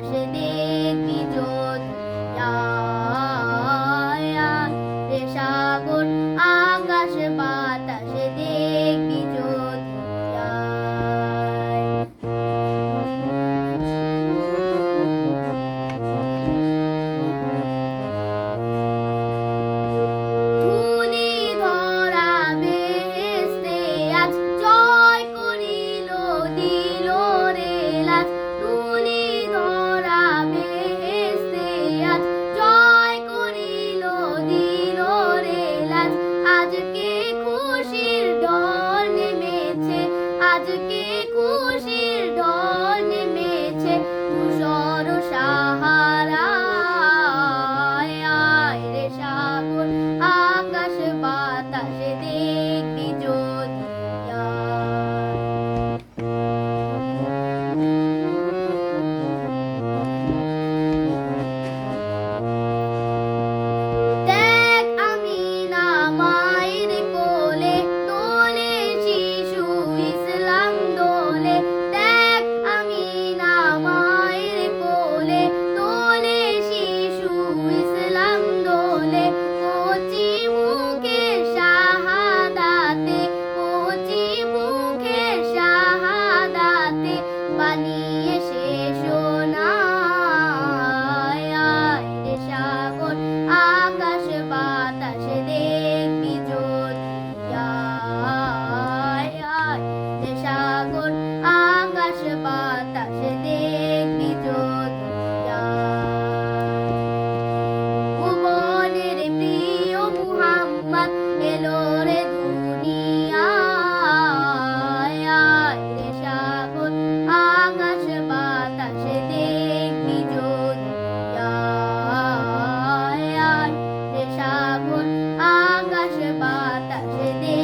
是你。আজকে খুশির ঢল নেমেছে তুষার সাহা বাতাসে দেখবি যদি ভুবনের প্রিয় মুহাম্মদ এলো রে দুনিয়ায় রে সাগর আকাশ বাতাসে দেখবি যদি রে সাগর আকাশ বাতাসে দেখ